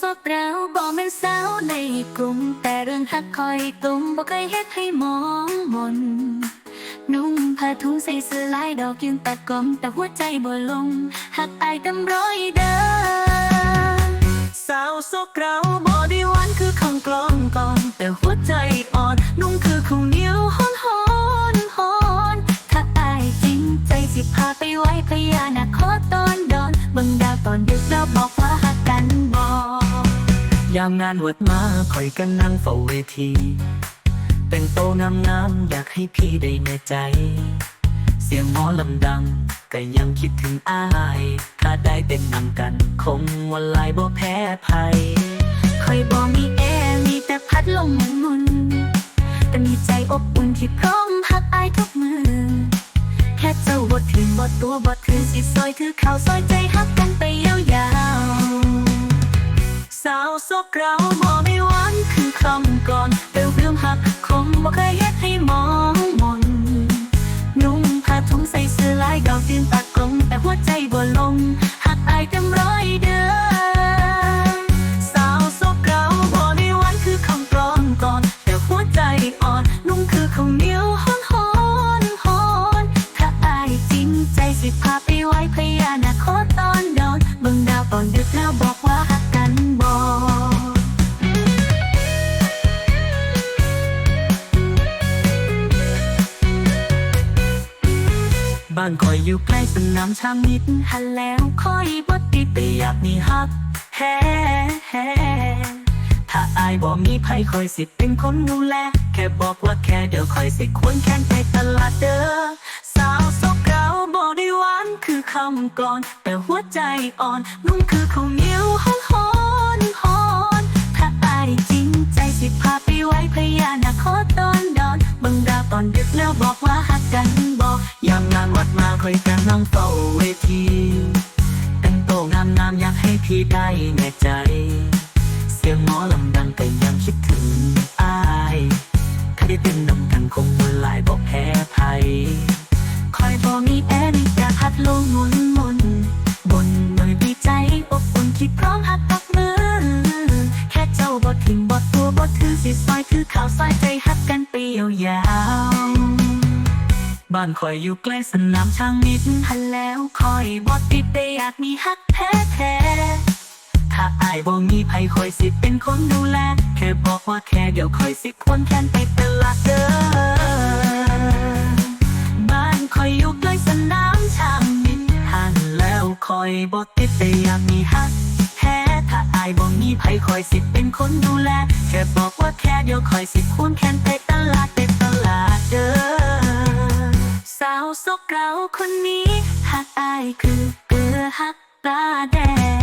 สดเร้าบอกแม่นสาวในกลุ่ม แต่เรื่องฮักคอยตุ้มบอกเคยเฮ็ดให้มองมน นุ่งผ้าถุงใส่เสื้อลายดอกยืนตัดกลมแต่หัวใจบ่ลงฮักอายกำร้อยเด้อสาวสกเราบอดีวันคือของกลองก่อนแต่หัวใจอ่อน นุ่งคือของนิ้วหอนหอนหอนถ้าอายจริงใจสิพาไปไว้พญานาคตอนดอนบังดาวตอนดึกแล้วบอก ยามงานหวดมาคอยกันนั่งเฝ้าเวทีแต่งโตงามงามอยากให้พี่ได้แน่ใจ เสียงหมอลำดังก็ยังคิดถึงอาย ถ้าได้เป็นนำกัน คงวันลายบ่แพ้ภัยคอยบอกมีแอร์มีแต่พัดลมหมุนแต่มีใจอบอุ่นที่พร้อมหักอายทุกมือ แค่เจ้าบทถึงบทตัวบทถือสิซอยถือเข่าซอยใจหักกันไปยาวๆ สาวซกเราบอไม่หวานคือคำก่อนเอวเรื่องหักคงบ่เคยเฮ็ด บ้านคอยอยู่ใกล้สนามช้างนิดหันแล้วคอยบ่ติดแต่อยากมีฮักแฮ่ถ้าอายบอกมีภัยคอยสิเป็นคนดูแล แค่บอกว่าแค่เดี๋ยวคอยสิควรแค้นไปตลาดเด้อสาวซกเราบอกได้หวานคือคำก่อน แต่หัวใจอ่อนนุ่มคือข้าวเหนียวฮอนฮอนฮ้อนถ้าอายจริงใจสิพาไปไว้พญานาคอตอนดอนบิ่งดาตอนดึกแล้วบอก วยกันนั่งเฝ้าเวทีแต่งโตงามงามอยากให้พี่ได้แน่ใจ เสียงหมอลำดังก็ยังคิดถึงอายถ้าได้เป็นนำกันคงมือลายบอกแพ้ภัยคอยบอกมีแอร์มีแต่พัดลมหมุนมุนบนหน่อยดีใจอบอุ่นที่พร้อมหักตักมือ แค่เจ้าบอทถึงบอทตัวบอทถือสิซอยถือข่าวซอยใจหักกันไปยาว บ้านคอยอยู่ใกล้สนามช้างนิดหันแล้วคอยบอดติดแต่อยากมีฮักแท้แท้ถ้าอายบ่มีภัยคอยสิเป็นคนดูแล แค่บอกว่าแค่เดี๋ยวคอยสิควรแค้นไปตลาดเด้อบ้านคอยอยู่ใกล้สนามช้างนิดหันแล้วคอยบ่ติดแต่อยากมีฮักแท้ถ้าอายบ่มีภัยคอยสิเป็นคนดูแล แค่บอกว่าแค่เดี๋ยวคอยสิควรแค้นไปตลาด คนนี้หักอายคือเกลือหักตาแดง